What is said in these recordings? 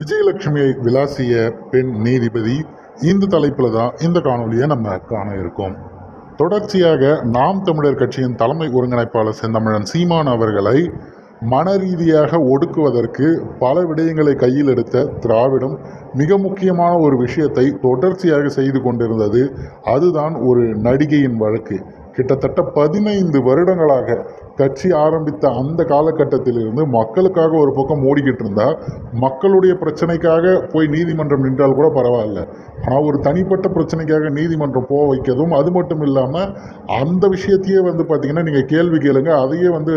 விஜயலட்சுமியை விளாசிய பெண் நீதிபதி இந்த தலைப்பில் தான் இந்த காணொலியை நம்ம காண இருக்கோம். தொடர்ச்சியாக நாம் தமிழர் கட்சியின் தலைமை ஒருங்கிணைப்பாளர் செந்தமிழன் சீமான் அவர்களை மன ரீதியாக ஒடுக்குவதற்கு பல விடயங்களை கையில் எடுத்த திராவிடம் மிக முக்கியமான ஒரு விஷயத்தை தொடர்ச்சியாக செய்து கொண்டிருந்தது அதுதான் ஒரு நடிகையின் வழக்கு. கிட்டத்தட்ட பதினைந்து வருடங்களாக கட்சி ஆரம்பித்த அந்த காலகட்டத்திலிருந்து மக்களுக்காக ஒரு பக்கம் ஓடிக்கிட்டு இருந்தா மக்களுடைய பிரச்சனைக்காக போய் நீதிமன்றம் நின்றால் கூட பரவாயில்ல. ஆனால் ஒரு தனிப்பட்ட பிரச்சனைக்காக நீதிமன்றம் போக வைக்கிறதும் அது மட்டும் இல்லாமல் அந்த விஷயத்தையே வந்து பார்த்தீங்கன்னா நீங்கள் கேள்வி கேளுங்க. அதையே வந்து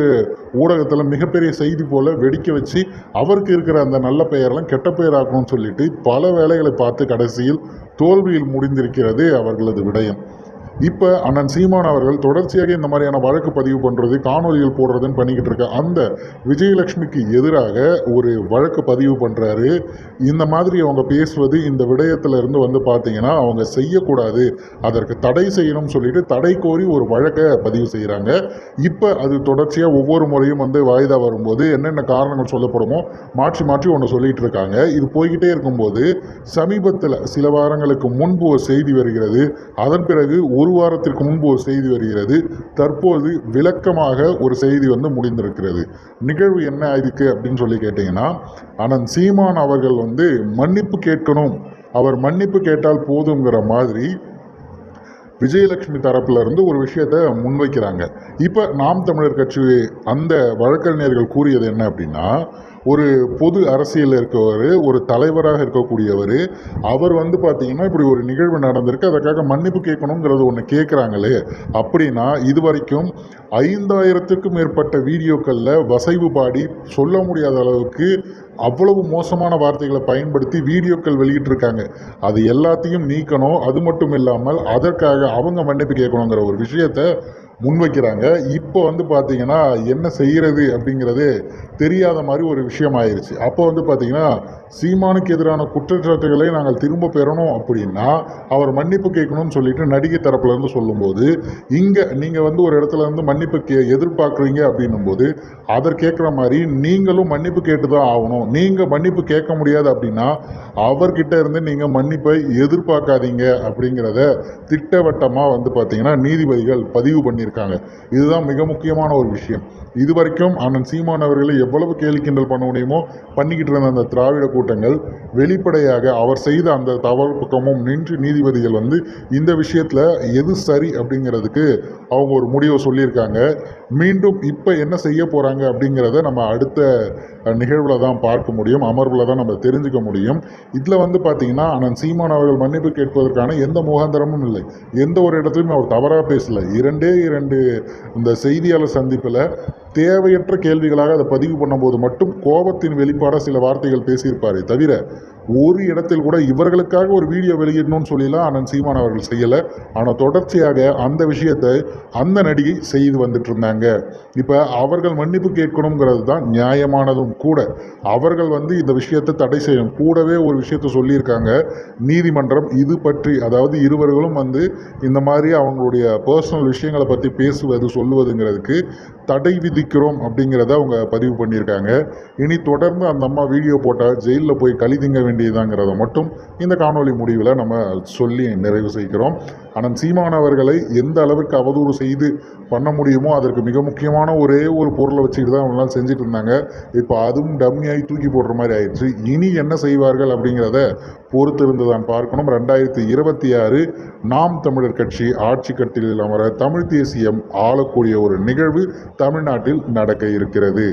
ஊடகத்தில் மிகப்பெரிய செய்தி போல் வெடிக்க வச்சு அவருக்கு இருக்கிற அந்த நல்ல பெயரெல்லாம் கெட்ட பெயராக்கணும்னு சொல்லிட்டு பல வேலைகளை பார்த்து கடைசியில் தோல்வியில் முடிந்திருக்கிறது அவர்களது விடயம். இப்போ அண்ணன் சீமான் அவர்கள் தொடர்ச்சியாக இந்த மாதிரியான வழக்கு பதிவு பண்ணுறது காணொலிகள் போடுறதுன்னு பண்ணிக்கிட்டு இருக்க அந்த விஜயலட்சுமிக்கு எதிராக ஒரு வழக்கு பதிவு பண்ணுறாரு இந்த மாதிரி அவங்க பேசுவது இந்த விடயத்திலிருந்து வந்து பார்த்தீங்கன்னா அவங்க செய்யக்கூடாது. அதற்கு தடை செய்யணும்னு சொல்லிட்டு தடை கோரி ஒரு வழக்கை பதிவு செய்கிறாங்க இப்போ அது தொடர்ச்சியாக ஒவ்வொரு முறையும் வந்து வாய்தா வரும்போது என்னென்ன காரணங்கள் சொல்லப்படுமோ மாற்றி மாற்றி ஒன்று சொல்லிகிட்டு இருக்காங்க. இது போய்கிட்டே இருக்கும்போது சமீபத்தில் சில வாரங்களுக்கு முன்பு ஒரு செய்தி வருகிறது. அதன் பிறகு ஒரு வாரத்திற்கு முன்பு ஒரு செய்தி வருகிறது. தற்போது விளக்கமாக ஒரு செய்தி வந்து முடிந்திருக்கிறது. நிகழ்வு என்ன ஆயிருக்கு அப்படின்னு சொல்லி கேட்டிங்கன்னா அனந்த் சீமான் அவர்கள் வந்து மன்னிப்பு கேட்கணும். அவர் மன்னிப்பு கேட்டால் போதுங்கிற மாதிரி விஜயலட்சுமி தரப்புல இருந்து ஒரு விஷயத்தை முன்வைக்கிறாங்க. இப்போ நாம் தமிழர் கட்சி அந்த வழக்கறிஞர்கள் கூறியது என்ன அப்படின்னா ஒரு பொது அரசியலில் இருக்கவர் ஒரு தலைவராக இருக்கக்கூடியவர் அவர் வந்து பார்த்தீங்கன்னா இப்படி ஒரு நிகழ்வு நடந்திருக்கு அதற்காக மன்னிப்பு கேட்கணுங்கிறது ஒன்று கேட்குறாங்களே அப்படின்னா இது வரைக்கும் ஐந்தாயிரத்துக்கும் மேற்பட்ட வீடியோக்களில் வசைவு பாடி சொல்ல முடியாத அளவுக்கு அவ்வளவு மோசமான வார்த்தைகளை பயன்படுத்தி வீடியோக்கள் வெளியிட்டிருக்காங்க. அது எல்லாத்தையும் நீக்கணும் அது மட்டும் இல்லாமல் அதற்காக அவங்க மன்னிப்பு கேட்கணுங்கிற ஒரு விஷயத்தை முன்வைக்கிறாங்க. இப்போ வந்து பார்த்தீங்கன்னா என்ன செய்கிறது அப்படிங்கிறது தெரியாத மாதிரி ஒரு விஷயம் ஆயிடுச்சு அப்போ வந்து பார்த்தீங்கன்னா சீமானுக்கு எதிரான குற்றச்சாட்டுகளை நாங்கள் திரும்ப பெறணும் அப்படின்னா அவர் மன்னிப்பு கேட்கணும்னு சொல்லிட்டு நடிகை தரப்புலேருந்து சொல்லும்போது இங்கே நீங்கள் வந்து ஒரு இடத்துல இருந்து மன்னிப்பு கே எதிர்பார்க்குறீங்க அப்படின்னும் போது அதர் கேட்குற மாதிரி நீங்களும் மன்னிப்பு கேட்டு தான் ஆகணும். நீங்கள் மன்னிப்பு கேட்க முடியாது அப்படின்னா அவர்கிட்ட இருந்து நீங்கள் மன்னிப்பை எதிர்பார்க்காதீங்க அப்படிங்கிறத திட்டவட்டமாக வந்து பார்த்திங்கன்னா நீதிபதிகள் பதிவு பண்ணி பண்ணியிருக்காங்க இதுதான் மிக முக்கியமான ஒரு விஷயம். இது வரைக்கும் அண்ணன் சீமான் அவர்களை எவ்வளவு கேலி கிண்டல் பண்ண முடியுமோ பண்ணிக்கிட்டு இருந்த அந்த திராவிட கூட்டங்கள் வெளிப்படையாக அவர் செய்த அந்த தவறு பக்கமும் நின்று நீதிபதிகள் வந்து இந்த விஷயத்தில் எது சரி அப்படிங்கிறதுக்கு அவங்க ஒரு முடிவை சொல்லியிருக்காங்க. மீண்டும் இப்போ என்ன செய்ய போகிறாங்க அப்படிங்கிறத நம்ம அடுத்த நிகழ்வில் தான் பார்க்க முடியும். அமர்வில் தான் நம்ம தெரிஞ்சுக்க முடியும். இதில் வந்து பார்த்திங்கன்னா அண்ணன் சீமான் அவர்கள் மன்னிப்பு கேட்பதற்கான எந்த முகாந்திரமும் இல்லை. எந்த ஒரு இடத்துலையும் அவர் தவறாக பேசலை. இரண்டே இரண்டு இந்த செய்தியாளர் சந்திப்பில் தேவையற்ற கேள்விகளாக அதை பதிவு பண்ணும்போது மட்டும் கோபத்தின் வெளிப்பாடாக சில வார்த்தைகள் பேசியிருப்பாரே தவிர ஒரு இடத்தில் கூட இவர்களுக்காக ஒரு வீடியோ வெளியிடணும்னு சொல்லிலாம் அண்ணன் சீமான் அவர்கள் செய்யலை. ஆனால் தொடர்ச்சியாக அந்த விஷயத்தை அந்த நடிகை செய்து வந்துட்டு இருந்தாங்க. இப்போ அவர்கள் மன்னிப்பு கேட்கணுங்கிறது தான் நியாயமானதும் கூட. அவர்கள் வந்து இந்த விஷயத்தை தடை செய்யணும். கூடவே ஒரு விஷயத்தை சொல்லியிருக்காங்க. நீதிமன்றம் இது பற்றி அதாவது இருவர்களும் வந்து இந்த மாதிரி அவங்களுடைய பர்சனல் விஷயங்களை பற்றி பேசுவது சொல்லுவதுங்கிறதுக்கு தடை சிந்திக்கிறோம் அப்படிங்கிறத அவங்க பதிவு பண்ணியிருக்காங்க. இனி தொடர்ந்து அந்த அம்மா வீடியோ போட்டால் ஜெயிலில் போய் கழிதிங்க வேண்டியதாங்கிறத மட்டும் இந்த காணொளி முடிவில் நம்ம சொல்லி நிறைவு செய்கிறோம். ஆனால் சீமான் அவர்களை எந்த அளவிற்கு அவதூறு செய்து பண்ண முடியுமோ அதற்கு மிக முக்கியமான ஒரே ஒரு பொருளை வச்சுக்கிட்டு தான் அவங்களாம் செஞ்சுட்டு இருந்தாங்க. இப்போ அதுவும் டம்மியாகி தூக்கி போடுற மாதிரி ஆயிடுச்சு. இனி என்ன செய்வார்கள் அப்படிங்கிறத பொறுத்திருந்து தான் பார்க்கணும். ரெண்டாயிரத்தி இருபத்தி ஆறு நாம் தமிழர் கட்சி ஆட்சி கட்டிலில் அமர தமிழ் தேசியம் ஆளக்கூடிய ஒரு நிகழ்வு தமிழ்நாட்டில் நடக்க இருக்கிறது.